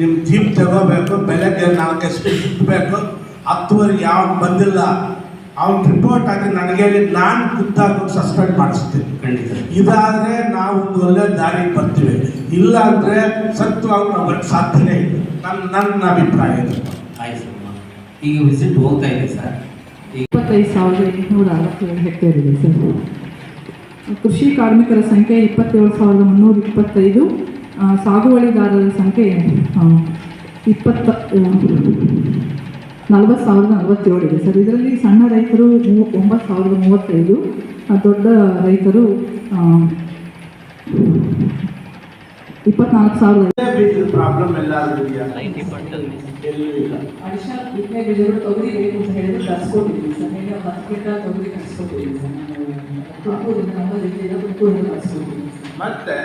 ನಿಮ್ಮ ಜೀಪ್ ತಗೋಬೇಕು ಬೆಳಗ್ಗೆ ನಾಲ್ಕು ಎಷ್ಟು ಸಿಕ್ಕಬೇಕು ಹತ್ತುವರೆಗೆ ಯಾವ ಬಂದಿಲ್ಲ ಅವ್ನು ರಿಪೋರ್ಟ್ ಆಗಿ ನನಗೆ ನಾನು ಖುದ್ದಾಗಿ ಸಸ್ಪೆಂಡ್ ಮಾಡಿಸ್ತೀನಿ. ಖಂಡಿತ. ಇದಾದರೆ ನಾವು ಒಂದು ಒಳ್ಳೆ ದಾರಿಗೆ ಬರ್ತೀವಿ. ಇಲ್ಲ ಅಂದರೆ ಸತ್ಯವಾಗಿ ನಾವು ಬರೋಕ್ಕೆ ಸಾಧ್ಯನೇ ಇಲ್ಲ. ನನ್ನ ನನ್ನ ಅಭಿಪ್ರಾಯ ಆಯ್ತು ಈಗ ವಿಸಿಟ್ ಹೋಗ್ತಾ ಇದೆ ಸರ್ ಇಪ್ಪತ್ತೈದು ಸಾವಿರದ ಎಂಟುನೂರ ಅರವತ್ತೇಳು ಹೆಕ್ಟೇರ್ ಇದೆ ಸರ್ ಕೃಷಿ ಕಾರ್ಮಿಕರ ಸಂಖ್ಯೆ ಇಪ್ಪತ್ತೇಳು ಸಾವಿರದ ಮುನ್ನೂರ ಇಪ್ಪತ್ತೈದು. ಸಾಗುವಳಿದಾರರ ಸಂಖ್ಯೆ ಇಪ್ಪತ್ತ ನಲವತ್ತು ಸಾವಿರದ ನಲವತ್ತೇಳು ಇದೆ. ಸರ್ ಇದರಲ್ಲಿ ಸಣ್ಣ ರೈತರು ಮೂ ಒಂಬತ್ತು ಸಾವಿರದ ಮೂವತ್ತೈದು ಆ, ದೊಡ್ಡ ರೈತರು ಇಪ್ಪತ್ನಾಲ್ಕು ಸಾವಿರದ ಪ್ರಾಬ್ಲಮ್ ಎಲ್ಲ ಅಡಿಷನಲ್ ಬಿತ್ತನೆ ಬೀಜಗಳು ತೊಗರಿ ಬೇಕು ಅಂತ ಹೇಳಿದ್ರೆ ತರಿಸ್ಕೊಟ್ಟಿದ್ದೀವಿ ಸರ್ ಹೇಗೆ ಹತ್ತು ಕ್ವಿಂಟಲ್ ತೊಗರಿ ತರಿಸ್ಕೊಟ್ಟಿದ್ದೀವಿ ಸರ್ ತುಮಕೂರಿಂದ ನಮ್ಮ ಜಿಲ್ಲೆಯಿಂದ ತುಮಕೂರಿಂದ ತರಿಸ್ಕೊಟ್ಟಿದ್ದೀವಿ ಮತ್ತೆ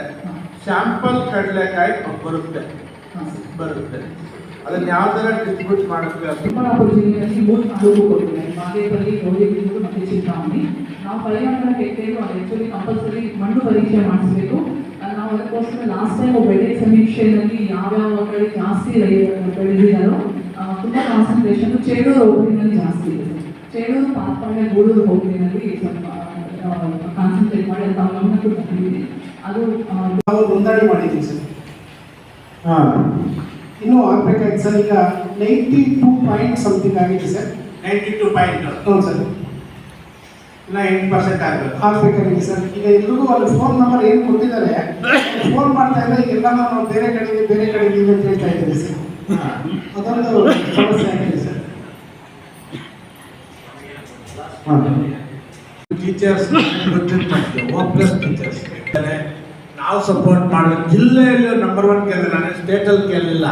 ಸ್ಯಾಂಪಲ್ ಕಡಲೆಕಾಯಿ ಬರುತ್ತೆ. ಬರುತ್ತೆ. ಅದನ್ನ ಯಾವ ಥರ ಡಿಸ್ಟ್ರಿಬ್ಯೂಟ್ ಮಾಡುತ್ತೆ ಚಿಕ್ಕಬಳ್ಳಾಪುರ ಜಿಲ್ಲೆಯಲ್ಲಿ ಮೂರು ತಾಲೂಕು ಕೊಟ್ಟಿದ್ದಾರೆ ಮಾದೇಪಲ್ಲಿ ಗೌರಿಬಿದೂರು ಮತ್ತು ಚಿಂತಾಮಣಿ. ನಾವು ಪರಿಹಾರ ಹೆಕ್ಟೇರು ಅದು ಆ್ಯಕ್ಚುಲಿ ಕಂಪಲ್ಸರಿ ಮಣ್ಣು ಪರೀಕ್ಷೆ ಮಾಡಿಸ್ಬೇಕು. ನಾವು ಅದಕ್ಕೋಸ್ಕರ ಲಾಸ್ಟ್ ಟೈಮ್ ಬೆಳೆ ಸಮೀಕ್ಷೆಯಲ್ಲಿ ಯಾವ್ಯಾವ ಕಡೆ ಜಾಸ್ತಿ ಬೆಳೆದಿದ್ದಾರೋ ತುಂಬ ಕಾನ್ಸಂಟ್ರೇಷನ್ ಚೇಳೂರು ಹೋಬಳಿನಲ್ಲಿ ಜಾಸ್ತಿ ಇದೆ. ಚೇಳೂರು ಪಾತ್ಪಾಳ್ಯ ಗೂಡೂರು ಹೋಬಳಿನಲ್ಲಿ ಸ್ವಲ್ಪ ಕಾನ್ಸಂಟ್ರೇಟ್ ಮಾಡಿ ಅಂತ ಗಮನ ಗಮನಕ್ಕೂ ತಂದಿದ್ದೀವಿ ಅದು ನಾವು ನೋಂದಣಿ ಮಾಡಿದ್ದೀವಿ ಸರ್. ಹಾಂ. ಇನ್ನೂ ಆಗ್ಬೇಕಾಯ್ತು ಸರ್ ಈಗ ನೈಂಟಿ ಟೂ ಪಾಯಿಂಟ್ ಸಮಥಿಂಗ್ ಆಗಿದೆ ಸರ್. ನೈಂಟಿ ಟು ಪಾಯಿಂಟ್ ಹ್ಞೂ ಸರ್ ಎಂಟು ಪರ್ಸೆಂಟ್ ಆಗಬೇಕು. ಆಗ್ಬೇಕಾಗಿದೆ ಸರ್. ಈಗ ಎಲ್ರಿಗೂ ಅಲ್ಲಿ ಫೋನ್ ನಂಬರ್ ಏನು ಕೊಟ್ಟಿದ್ದಾರೆ ಫೋನ್ ಮಾಡ್ತಾ ಇದ್ರೆ ಎಲ್ಲ ನಾವು ಬೇರೆ ಕಡೆ ಬೇರೆ ಕಡೆ ಇದೆ ಅಂತ ಹೇಳ್ತಾ ಇದ್ದೀವಿ ಸರ್. ಅದೊಂದು ಸಮಸ್ಯೆ ಆಗಿದೆ ಸರ್. ಟೀಚರ್ಸ್ ಗೊತ್ತಿರ್ತದೆ ಓ ಪ್ಲಸ್ ಟೀಚರ್ಸ್ ನಾವು ಸಪೋರ್ಟ್ ಮಾಡಬೇಕು. ಜಿಲ್ಲೆಯಲ್ಲಿ ನಂಬರ್ ಒನ್ ಕೇಳಿದೆ ನಾನು ಸ್ಟೇಟಲ್ಲಿ ಕೇಳಲಿಲ್ಲ.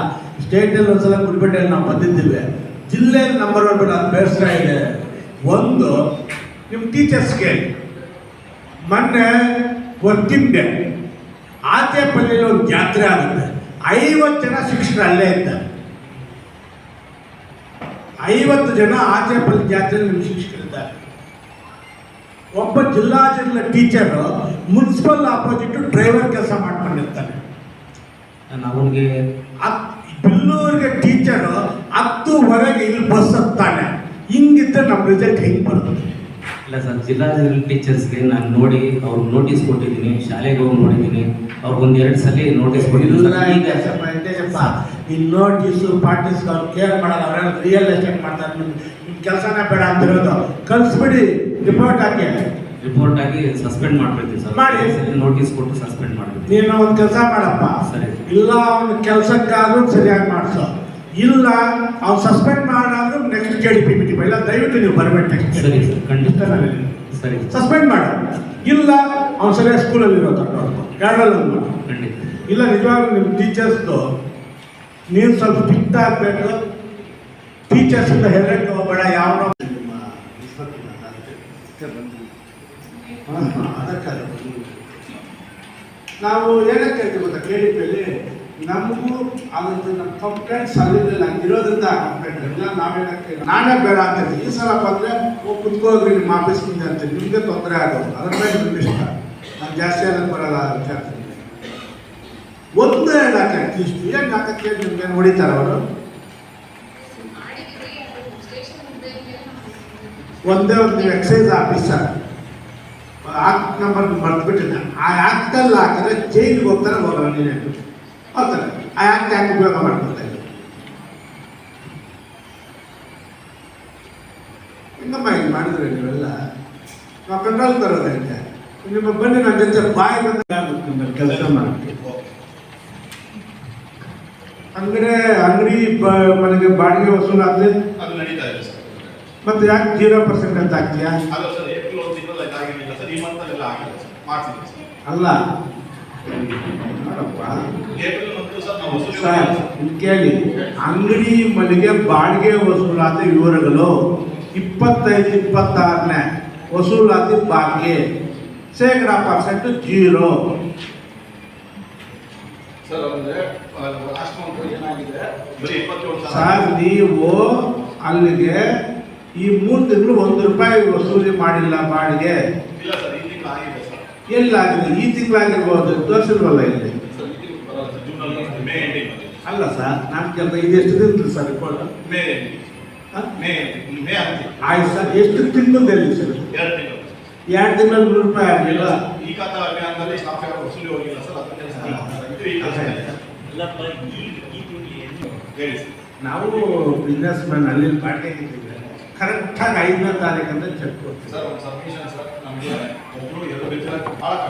ಸ್ಟೇಟಲ್ಲಿ ಒಂದ್ಸಲ ಗುಡ್ಬೆಟ್ಟೆಯಲ್ಲಿ ನಾವು ಬಂದಿದ್ದೀವಿ. ಜಿಲ್ಲೆಯಲ್ಲಿ ನಂಬರ್ ಒನ್ ಅದು ಬೇಸರ ಇದೆ. ಒಂದು ನಿಮ್ಮ ಟೀಚರ್ಸ್ಗೆ ಮೊನ್ನೆ ವರ್ಕಿಂಗ್ ಡೇ ಆಚೆಪಲ್ಲಿಯಲ್ಲಿ ಒಂದು ಜಾತ್ರೆ ಆಗುತ್ತೆ. ಐವತ್ತು ಜನ ಶಿಕ್ಷಕರು ಅಲ್ಲೇ ಇದ್ದಾರೆ ಐವತ್ತು ಜನ ಆಚೆಪಲ್ಲಿ ಜಾತ್ರೆಯಲ್ಲಿ ನಿಮ್ಮ ಶಿಕ್ಷಕರಿದ್ದಾರೆ. ಒಬ್ಬ ಜಿಲ್ಲಾ ಜಿಲ್ಲಾ ಟೀಚರು ಮುನ್ಸಿಪಲ್ ಆಪೋಸಿಟ್ ಡ್ರೈವರ್ ಕೆಲಸ ಮಾಡ್ಕೊಂಡಿರ್ತಾನೆ. ನಾನು ಅವನಿಗೆ ಬಿಲ್ಲೂರಿಗೆ ಟೀಚರು ಹೊರಗೆ ಇಲ್ಲಿ ಬಸ್ ಹತ್ತಾನೆ. ಹಿಂಗಿದ್ರೆ ನಮ್ಮ ರಿಸಲ್ಟ್ ಹೆಂಗೆ ಬರುತ್ತೆ? ಇಲ್ಲ ಸರ್ ಜಿಲ್ಲಾ ಟೀಚರ್ಸ್ಗೆ ನಾನು ನೋಡಿ ಅವ್ರಿಗೆ ನೋಟಿಸ್ ಕೊಟ್ಟಿದ್ದೀನಿ ಶಾಲೆಗೆ ಹೋಗಿ ನೋಡಿದ್ದೀನಿ. ಅವ್ರಿಗೊಂದು ಎರಡು ಸಲ ನೋಟಿಸ್ ಕೊಟ್ಟಿದ್ದೀನಿ ಇಲ್ಲ ನೋಟಿಸು ಪಾರ್ಟಿಸ್ ಅವ್ರು ಕೇರ್ ಮಾಡಲ್ಲ ಅವರೆಲ್ಲ ರಿಯಲ್ ಎಸ್ಟೇಟ್ ಮಾಡ್ತಾರೆ. ನಿಮ್ಮ ಕೆಲಸನೇ ಬೇಡ ಅಂತಿರೋದು. ಕಲಿಸ್ಬಿಡಿ ರಿಪೋರ್ಟ್ ಹಾಕಿ. ರಿಪೋರ್ಟ್ ಆಗಿ ಸಸ್ಪೆಂಡ್ ಮಾಡ್ಬಿಡ್ತೀವಿ ಸರ್. ಮಾಡಿ. ನೋಟಿಸ್ ಕೊಟ್ಟು ಸಸ್ಪೆಂಡ್ ಮಾಡ್ಬಿಡ್ತೀವಿ. ನೀನು ಒಂದು ಕೆಲಸ ಮಾಡಪ್ಪ. ಸರಿ. ಇಲ್ಲ ಅವನ ಕೆಲಸಕ್ಕಾದ್ರೂ ಸರಿಯಾಗಿ ಮಾಡಿಸೋ. ಇಲ್ಲ ಅವ್ನು ಸಸ್ಪೆಂಡ್ ಮಾಡಾದ್ರೂ ನೆಕ್ಸ್ಟ್ ಕೆ ಡಿ ಪಿ ಇಲ್ಲ ದಯವಿಟ್ಟು ನೀವು ಬರಬೇಕು ನೆಕ್ಸ್ಟ್ ಸರಿ ಸರ್ ಖಂಡಿತ. ಸರಿ. ಸಸ್ಪೆಂಡ್ ಮಾಡು. ಇಲ್ಲ ಅವ್ನು ಸರಿಯಾಗಿ ಸ್ಕೂಲಲ್ಲಿ ಇರೋ ನೋಡ್ಕೊ ಒಂದು ಮಾಡು. ಖಂಡಿತ. ಇಲ್ಲ ನಿಜವಾಗ್ಲೂ ನಿಮ್ಮ ಟೀಚರ್ಸ್ದು ನೀನು ಸ್ವಲ್ಪ ಸ್ಟ್ರಿಕ್ಟ್ ಆಗಬೇಕು. ಟೀಚರ್ಸಿಂದ ಹೆದರಕ್ಕೆ ಹೋಗಬೇಡ ಯಾವ ನಿಮ್ಮ ಅದಕ್ಕಾಗಿ ನಾವು ಏನಕ್ಕೆ ಹೇಳ್ತೀವಿ ಗೊತ್ತಾ ಕೇಳಿದ್ಮೇಲೆ ನಮಗೂ ಅದಂತ ನಮ್ಮ ಕಂಪ್ಲೇಂಟ್ಸ್ ಅಲ್ಲಿಂದ ಹಂಗಿರೋದ್ರಿಂದ ಕಂಪ್ಲೇಂಟ್ ಇಲ್ಲ ನಾವೇನಕ್ಕೆ ನಾನೇ ಬೇಡ ಅಂತ. ಈ ಸಲ ಬಂದರೆ ಹೋಗಿ ಕುತ್ಕೋಗ್ರಿ ನಿಮ್ಮ ಆಫೀಸ್ ಮುಂದೆ ಅಂತೀನಿ ನಿಮಗೆ ತೊಂದರೆ ಆಗೋದು. ಅದ್ರ ಮೇಲೆ ನಿಮ್ಗೆ ಇಷ್ಟ. ನಾನು ಜಾಸ್ತಿ ಅದಕ್ಕೆ ಬರಲ್ಲ ಅಂತ ಹೇಳ್ತೀನಿ. ಒಂದು ಇಲಾಖೆ ಅಟ್ಲೀಸ್ಟ್ ಏನು ನಾಲ್ಕಕ್ಕೆ ನಿಮ್ಗೆ ಹೊಡಿತಾರೆ ಅವರು? ಒಂದೇ ಒಂದು ಎಕ್ಸೈಸ್ ಆಫೀಸರ್ ಆಕ್ಟ್ ನಂಬರ್ ಮರ್ತ್ಬಿಟ್ಟಿದ್ದೆ ಆ ಆ್ಯಕ್ಟಲ್ಲಿ ಹಾಕಿದ್ರೆ ಜೈಲಿಗೆ ಹೋಗ್ತಾರೆ ಹೋಗಲ್ಲ ನೀನು ಹೋಗ್ತಾರೆ. ಆ ಆ್ಯಕ್ಟ್ ಯಾಕೆ ಉಪಯೋಗ ಮಾಡ್ಕೊಳ್ತಾ ಇಲ್ಲ ಹಿಂಗಮ್ಮ ಹಿಂಗೆ ಮಾಡಿದ್ರೆ ನೀವೆಲ್ಲ ನಾವು ಕಂಟ್ರೋಲ್ ತರೋದಕ್ಕೆ ನಿಮ್ಮ ಬನ್ನಿ ನನ್ನ ಜೊತೆ ಬಾಯಿ ಬಂದ ಕೆಲಸ ಮಾಡ್ತೀವಿ ಅಂದ್ರೆ ಅಂಗಡಿ ಬ- ಮನೆಗೆ ಬಾಡಿಗೆ ವಸೂಲಾದ್ರೆ ಅದು ನಡೀತಾ ಇದೆ ಮತ್ತೆ ಯಾಕೆ ಜೀರೋ ಪರ್ಸೆಂಟ್ ಅಂತ ಹಾಕ್ತೀಯಾ ಅಲ್ಲ ಸರ್ ಏಪ್ರಿಲ್ ಒಂದು ತಿಂಗಳು ಆಗಿರಲಿಲ್ಲ ಸರ್ ಈ ಮಂತ್ ಅಲ್ಲೆಲ್ಲ ಆಗಿದೆ ಸರ್ ಮಾಡ್ತಿದ್ದೀವಿ ಸರ್ ಅಲ್ಲ. ಸರ್ ಕೇಳಿ. ಅಂಗಡಿ ಮನೆಗೆ ಬಾಡಿಗೆ ವಸೂಲಾತಿ ವಿವರಗಳು ಇಪ್ಪತ್ತೈದು ಇಪ್ಪತ್ತಾರನೇ ವಸೂಲಾತಿ ಬಾಕಿ ಶೇಕಡ ಪರ್ಸೆಂಟ್ ಜೀರೋ. ಸರ್ ನೀವು ಅಲ್ಲಿಗೆ ಈ ಮೂರು ತಿಂಗಳು ಒಂದು ರೂಪಾಯಿ ವಸೂಲಿ ಮಾಡಿಲ್ಲ ಬಾಡಿಗೆ ಇಲ್ಲ ಸರ್ ಈ ತಿಂಗಳು ಆಗಿದೆ ಸರ್ ಎಲ್ಲಾಗಿದೆ ಈ ತಿಂಗಳಾಗಿರ್ಬೋದು ತೋರಿಸಿಲ್ವಲ್ಲ ಇಲ್ಲಿ? ತಿಂಗಳು ಅಲ್ಲ ಸರ್ ನಾನು ಕೆಲಸ ಇದು ಎಷ್ಟು ಸರ್ ರಿಪೋರ್ಟ್ ಆಯ್ತು ಸರ್ ಎಷ್ಟು ತಿಂಗಳಲ್ಲಿ ಸರ್? ಎರಡು ತಿಂಗಳು. ನೂರು ರೂಪಾಯಿ ಆಗಲಿಲ್ಲ ನಾವು ಬಿಸ್ನೆಸ್ ಮ್ಯಾನ್ ಅಲ್ಲಿ ಪಾರ್ಟಿ ಕರೆಕ್ಟಾಗಿ ಐದನೇ ತಾರೀಕು ಅಂತ ಚೆಕ್ ಕೊಡ್ತೀವಿ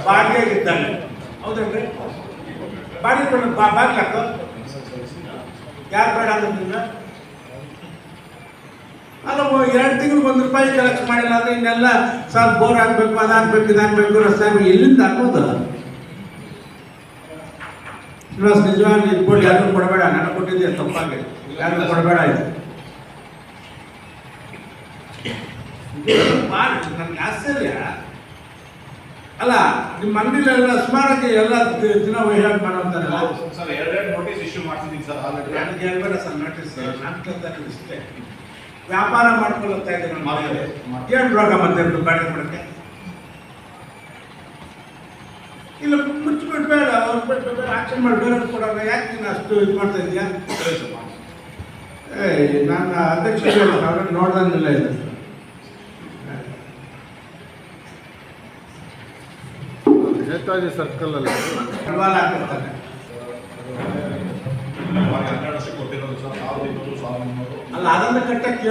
ಬಾಡಿಗೆ ಇದ್ದಾನೆ. ಹೌದೇನ್ರಿ? ಬಾಡಿಗೆ ಕೊಡ ಬಾಗಿಲು ಹಾಕೋ? ಯಾರು ಬೇಡ ಅಂದ್ರಿಂದ ಅಲ್ಲ ಎರಡು ತಿಂಗಳು ಒಂದು ರೂಪಾಯಿ ಕಲೆಕ್ಟ್ ಮಾಡಿಲ್ಲ ಅಂದ್ರೆ ಇನ್ನೆಲ್ಲ ಸರ್ ಬೋರ್ ಹಾಕ್ಬೇಕು ಅದಾಗಬೇಕು ಇದಾಗಬೇಕು ರಸ್ತೆ ಆಗ್ಬೇಕು. ಎಲ್ಲಿಂದ ಹಾಕೋದಲ್ಲ ಶ್ರೀನಿವಾಸ್ ನಿಜವಾಗ್ಲೂ ಇಟ್ಕೊಂಡು ಯಾರು ಕೊಡಬೇಡ. ನಾನು ಕೊಟ್ಟಿದ್ದೆ ತಪ್ಪಾಗಿ ಯಾರು ಕೊಡಬೇಡ ಇದು. ಆಶ್ಚರ್ಯ ಅಲ್ಲ ನಿಮ್ಮ ಅಂಗಡಿಲೆಲ್ಲ ಸುಮಾರಾಗಿ ಎಲ್ಲ ದಿನ ವಹಿವಾಟು ಮಾಡೋಂತಾರಲ್ಲ ನಾವು ಸರ್ ಎರಡೆರಡು ನೋಟಿಸ್ ಇಶ್ಯೂ ಮಾಡ್ತಿದ್ದೀನಿ ಸರ್ ಆಲ್ರೆಡಿ ನನಗೆ ಹೇಳ್ಬೇಡ ಸರ್ ನೋಟಿಸ್ ನಾನು ಕೇಳ್ತಾರೆ ಇಷ್ಟೇ. ವ್ಯಾಪಾರ ಮಾಡ್ಕೊಳ್ಳುತ್ತಾ ಇದ್ದೀನಿ ನಮ್ಮ ಮನೆಯಲ್ಲಿ? ಏನು ರೋಗ ಮತ್ತೆ ಇವ್ರು ಬಾಡಿಗೆ ಕೊಡಕ್ಕೆ? ಇಲ್ಲ ಮುಚ್ಚಿಬಿಟ್ಟು ಬೇಡ ಅವ್ರು ಬಿಟ್ಟು ಬೇಡ ಆಕ್ಷನ್ ಮಾಡಿ ಬೇರೆ ಕೊಡೋಣ ಯಾಕೆ ನೀನು ಅಷ್ಟು ಇದು ಮಾಡ್ತಾ ಇದೆಯಾ? ಏಯ್ ಸರ್ ನನ್ನ ಅಧ್ಯಕ್ಷ ನೋಡ್ದಂಗಿಲ್ಲ ಇದು ನೇತಾಜಿ ಸರ್ಕಲ್ ಅಲ್ಲಿ ಬಂಡವಾಳ ಹಾಕಿರ್ತಾರೆ ನಮಗೆ ಹನ್ನೆರಡು ವರ್ಷಕ್ಕೆ ಕೊಟ್ಟಿರೋದು ಸರ್ ಸಾವಿರದ ಇನ್ನೂರು ಸಾವಿರದ ಮುನ್ನೂರು ಅಲ್ಲ. ಅದನ್ನ ಕಟ್ಟಕ್ಕೆ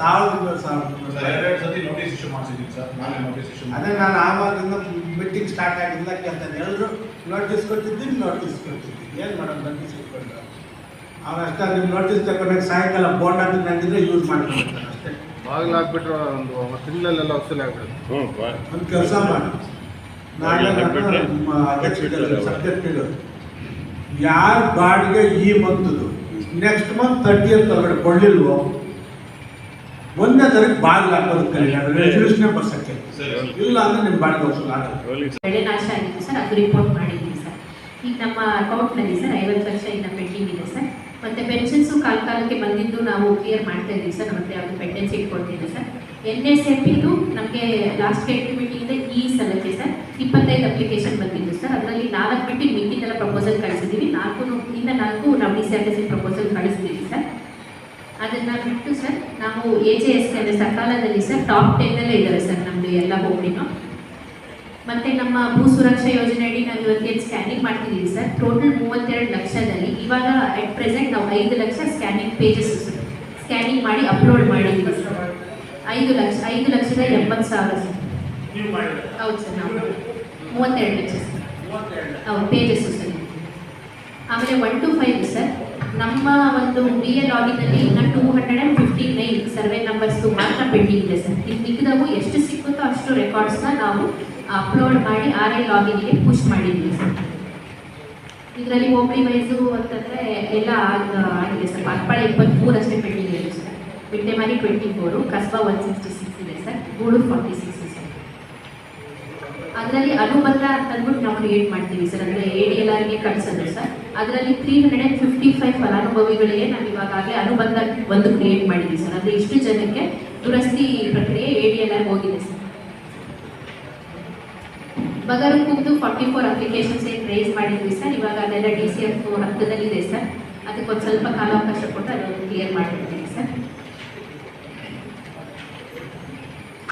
ಸಾವಿರದ ಮುನ್ನೂರು. ಎರಡೆರಡು ಸತಿ ನೋಟಿಸ್ ಇಶ್ಯೂ ಮಾಡ್ಸಿದ್ದೀನಿ ಸರ್ ನಾನೇ ನೋಟಿಸ್ ಇಶ್ಯೂ ಅದೇ ನಾನು ಆವಾಗಿಂದ ಮೀಟಿಂಗ್ ಸ್ಟಾರ್ಟ್ ಆಗಿಲ್ಲ ಕೇಳ್ತಾನೆ ಎಲ್ಲರೂ ನೋಟಿಸ್ ಕೊಟ್ಟಿದ್ದೀನಿ ನೋಟಿಸ್ ಕೊಟ್ಟಿದ್ದೀನಿ. ಏನು ಮಾಡೋದು ನೋಟಿಸ್ ಇಟ್ಕೊಂಡು ಅವನು ಅಷ್ಟೇ ನಿಮ್ಮ ನೋಟಿಸ್ ತಗೊಂಡಾಗ ಸಾಯಂಕಾಲ ಬೋಂಡ್ ಅಂತ ನಂಗಿದ್ರೆ ಯೂಸ್ ಮಾಡ್ಕೊಂಡಿರ್ತಾನೆ ಅಷ್ಟೇ. ಬಾಗಿಲು ಹಾಕ್ಬಿಟ್ರೆ ಒಂದು ತಿಂಗಳಲ್ಲೆಲ್ಲ ವಸೂಲಿ ಆಗ್ಬಿಡುತ್ತೆ. ಒಂದು ಕೆಲಸ ಮಾಡಿ. ನಿಮ್ಮ ಯಾರ ಬಾಡಿಗೆ ಈ ಮಂತದ್ದು ನೆಕ್ಸ್ಟ್ ಮಂತ್ ತರ್ಟಿ ಅಂತ ಹೊರಗಡೆ ಕೊಡ್ಲಿಲ್ವೋ ಒಂದನೇ ತಾರೀಕು ಬಾಗಿಲು ಕರೀಲಿ ಅದು ರೆಸಲ್ಯೂಷನ್ ಬರ್ಸಕ್ಕೆ. ಇಲ್ಲ ಅಂದ್ರೆ ನಿಮ್ಮ ಬಾಡಿಗೆ ವಸೂಲು ಆಗಲ್ಲ. ಬೆಳೆ ನಾಶ ಆಗಿದೆ ಸರ್ ಅದು ರಿಪೋರ್ಟ್ ಮಾಡಿದ್ದೀನಿ ಸರ್. ಈಗ ನಮ್ಮ ಅಕೌಂಟ್ನಲ್ಲಿ ಸರ್ ಐವತ್ತು ಲಕ್ಷ ಇನ್ನು ಪೆಂಡಿಂಗ್ ಇದೆ ಸರ್. ಮತ್ತೆ ಪೆನ್ಷನ್ಸು ಕಾಲ ಕಾಲಕ್ಕೆ ಬಂದಿದ್ದು ನಾವು ಕ್ಲಿಯರ್ ಮಾಡ್ತಾ ಇದ್ದೀವಿ ಸರ್ ಮತ್ತೆ ಅದು ಯಾವುದು ಪೆಂಡೆನ್ಸಿ ಇಟ್ಕೊಳ್ತಿದೆ ಸರ್. ಎನ್ ಎಸ್ ಎಫ್ ಇದು ನಮಗೆ ಲಾಸ್ಟ್ ಸ್ಟೇಟ್ ಮೀಟಿಂಗಿಂದ ಸಲಕ್ಕೆ ಸರ್ ಇಪ್ಪತ್ತೈದು ಅಪ್ಲಿಕೇಶನ್ ಬಂದಿದ್ದು ಸರ್. ಅದರಲ್ಲಿ ನಾಲ್ಕು ಬಿಟ್ಟು ಮಿಕ್ಕಿದ್ದೆಲ್ಲ ಪ್ರಪೋಸಲ್ ಕಳಿಸಿದ್ದೀವಿ ನಾಲ್ಕು ಇಂದ ನಾಲ್ಕು ನಾವು ಡಿ ಸಿ ಪ್ರಪೋಸಲ್ ಕಳಿಸಿದ್ದೀವಿ ಸರ್. ಅದನ್ನ ಬಿಟ್ಟು ಸರ್, ನಾವು ಎ ಜೆ ಎಸ್ ಅಂದರೆ ಸಕಾಲದಲ್ಲಿ ಸರ್ ಟಾಪ್ ಟೆನ್ನಲ್ಲೇ ಇದ್ದಾರೆ ಸರ್ ನಮ್ಮದು ಎಲ್ಲ ಹೋಗ್ಲಿನೂ ಮತ್ತೆ ನಮ್ಮ ಭೂ ಸುರಕ್ಷಾ ಯೋಜನೆ ಅಡಿ ನಾವು ಇವತ್ತಿಗೆ ಸ್ಕ್ಯಾನಿಂಗ್ ಮಾಡ್ತಿದ್ದೀವಿ ಸರ್. ಟೋಟಲ್ ಮೂವತ್ತೆರಡು ಲಕ್ಷದಲ್ಲಿ ಇವಾಗ ಅಟ್ ಪ್ರೆಸೆಂಟ್ ನಾವು ಐದು ಲಕ್ಷ ಸ್ಕ್ಯಾನಿಂಗ್ ಪೇಜಸ್ ಸ್ಕ್ಯಾನಿಂಗ್ ಮಾಡಿ ಅಪ್ಲೋಡ್ ಮಾಡಿದ್ದೀವಿ ಸರ್. ಐದು ಲಕ್ಷ ಐದು ಲಕ್ಷದ ಎಂಬತ್ತು ಸಾವಿರ ನೀವು ಮಾಡಿದ್ರೆ? ಹೌದು ಸರ್ ನಾವು ಮೂವತ್ತೆರಡು ಸರ್ ಹೌದು ಪೇಜಸ್ ಸರ್. ಆಮೇಲೆ ಒನ್ ಟು ಫೈವ್ ಸರ್. ನಮ್ಮ ಒಂದು ಬಿ ಎ ಲಾಗಿನಲ್ಲಿ ಇನ್ನು two hundred and fifty nine survey numbers ಮಾತ್ರ ಪೆಂಡಿಂಗ್ ಇದೆ ಸರ್. ಇದು ಮಿಕ್ಕಿದವು ಎಷ್ಟು ಸಿಕ್ಕುತ್ತೋ ಅಷ್ಟು ರೆಕಾರ್ಡ್ಸ್ನ ನಾವು ಅಪ್ಲೋಡ್ ಮಾಡಿ ಆರ್ ಐ ಲಾಗಿನ್ಗೆ ಪುಷ್ ಮಾಡಿದ್ವಿ ಸರ್. ಇದರಲ್ಲಿ ಹೋಬಳಿ ವೈಸು ಅಂತಂದರೆ ಎಲ್ಲ ಆಗ್- ಆಗಿದೆ ಸರ್. ಪಾಟ್ಪಾಳ ಇಪ್ಪತ್ತ್ಮೂರಷ್ಟೇ ಪೆಂಡಿಂಗ್ ಇದೆ sir. ಬಿಟ್ಟೆಮಾರಿ twenty four Kasba one sixty six ಇದೆ ಸರ್. ಗೂಡೂರು ಫಾರ್ಟಿ ಸಿಕ್ಸ್ ಅದರಲ್ಲಿ ಅನುಬಂಧ ಅಂತ ಅಂದ್ಬಿಟ್ಟು ನಾವು ಕ್ರಿಯೇಟ್ ಮಾಡ್ತೀವಿ ಸರ್. ಅಂದರೆ ಎ ಡಿ ಎಲ್ ಆರ್ಗೆ ಕಳಿಸೋದು ಸರ್. ಅದರಲ್ಲಿ three hundred and fifty five ಫಲಾನುಭವಿಗಳಿಗೆ ನಾವು ಇವಾಗಲೇ ಅನುಬಂಧ ಒಂದು ಕ್ರಿಯೇಟ್ ಮಾಡಿದ್ದೀವಿ ಸರ್. ಅಂದರೆ ಇಷ್ಟು ಜನಕ್ಕೆ ದುರಸ್ತಿ ಪ್ರಕ್ರಿಯೆ ಎ ಡಿ ಎಲ್ ಆರ್ ಹೋಗಿದೆ ಸರ್. ಬಗರಕ್ಕೂಬ್ದು ಫಾರ್ಟಿ ಫೋರ್ ಅಪ್ಲಿಕೇಶನ್ಸ್ ಏನು ರೇಸ್ ಮಾಡಿದ್ವಿ ಸರ್. ಇವಾಗ ಅದೆಲ್ಲ ಡಿ ಸಿ ಎಫ್ ಹಂತದಲ್ಲಿದೆ ಸರ್. ಅದಕ್ಕೊಂದು ಸ್ವಲ್ಪ ಕಾಲಾವಕಾಶ ಕೊಟ್ಟು ಅದನ್ನು ಕ್ಲಿಯರ್ ಮಾಡಿರ್ತೀವಿ ಸರ್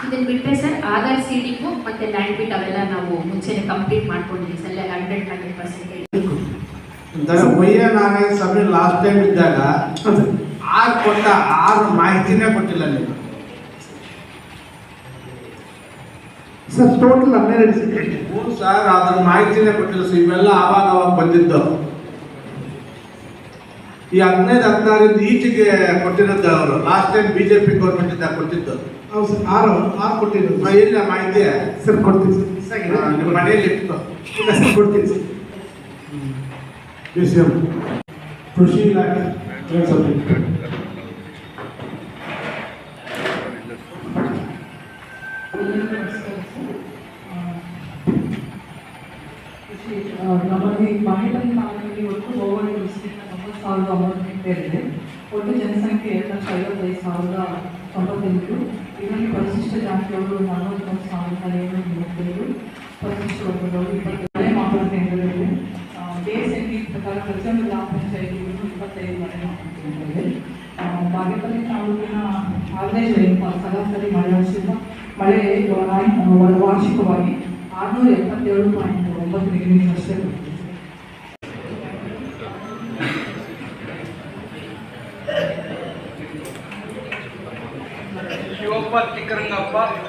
ಇದನ್ನು ಬಿಟ್ಟರೆ ಸರ್ ಆಧಾರ್ ಸೀಡಿಂಗು ಮತ್ತು ಲ್ಯಾಂಡ್ ಬಿಟ್ ಅವೆಲ್ಲ ನಾವು ಮುಂಚೆನೆ ಕಂಪ್ಲೀಟ್ ಮಾಡ್ಕೊಂಡಿದ್ದೀವಿ ಸರ್ ಹಂಡ್ರೆಡ್ ಹಂಡ್ರೆಡ್ ಪರ್ಸೆಂಟ್ ಒಂಥರ ಒಯ್ಯ ಸಭೆ ಲಾಸ್ಟ್ ಟೈಮ್ ಇದ್ದಾಗ ಆರು ಕೊಟ್ಟ ಆರು ಮಾಹಿತಿನೇ ಕೊಟ್ಟಿಲ್ಲ ನೀವು. ಸರ್ ಟೋಟಲ್ ಹನ್ನೆರಡು ಹ್ಞೂ ಸರ್ ಅದ್ರ ಮಾಹಿತಿನೇ ಕೊಟ್ಟಿಲ್ಲ ಸರ್ ಇವೆಲ್ಲ ಆವಾಗ ಅವಾಗ ಬಂದಿದ್ದು. ಈ ಹದಿನೈದು ಹದಿನಾರಿಂದ ಈಚೆಗೆ ಕೊಟ್ಟಿರೋದು ಅವರು. Last time B J P ಗೌರ್ಮೆಂಟಿಂದ ಇದ್ದಾಗ ಕೊಟ್ಟಿದ್ದು. ಹೌದು ಸರ್ ಆರು ಆರು ಕೊಟ್ಟಿರೋದು ಮ- ಇಲ್ಲ ಮಾಹಿತಿ ಸರ್ ಕೊಡ್ತೀನಿ. ಸರ್ ಆ, ನಿಮ್ಮ ಮನೆಯಲ್ಲಿ ಇಟ್ಟು ಇಲ್ಲ ಸರ್ ಕೊಡ್ತೀನಿ. Sir B C M. ಕೃಷಿ ಇಲಾಖೆ. ಏನ್ ಸಬ್ಜೆಕ್ಟ್? ಆ, ನಮ್ಮಲ್ಲಿ ಮಹಿಳಾ ತಾಲೂಕಿನಲ್ಲಿ ಒಟ್ಟು ಹೋಬಳಿ ವಿಸ್ತೀರ್ಣ ತೊಂಬತ್ತು ಸಾವಿರದ ಒಂಬತ್ತು ಹೆಕ್ಟೇರ್ ಇದೆ. ಒಟ್ಟು ಜನಸಂಖ್ಯೆ ಎರಡು ಲಕ್ಷ ಐವತ್ತೈದು ಸಾವಿರದ ತೊಂಬತ್ತೆಂಟು. ಇದರಲ್ಲಿ ಪರಿಶಿಷ್ಟ ಜಾತಿಯವರು ನಲವತ್ತೊಂದು ಏಳ್ನೂರ ಮೂವತ್ತೈದು, ಪರಿಶಿಷ್ಟ ವರ್ಗದವರು ಇಪ್ಪತ್ತೈದು ಮಾಪನ ಬೇಸ್ ಪ್ರಕಾರ ಪ್ರತಿಯೊಂದು ಗ್ರಾಮ ಪಂಚಾಯಿತಿಗಳು ಇಪ್ಪತ್ತೈದು ಮನೆ ಮಾಡ್ಕೊಂಡಿದ್ದೇವೆ ಬಾಗೇಪಲ್ಲಿ ತಾಲೂಕಿನ ಆವರೇಜ್ ಸರಾಸರಿ ಮಳೆ ಮಳೆ ವಾರ್ಷಿಕವಾಗಿ ಆರುನೂರ ಎಪ್ಪತ್ತೇಳು ಪಾಯಿಂಟ್ ಒಂಬತ್ತು ಮಿಲಿಮೀಟರ್ ಅಷ್ಟೇ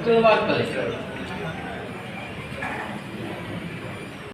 तो बाद करें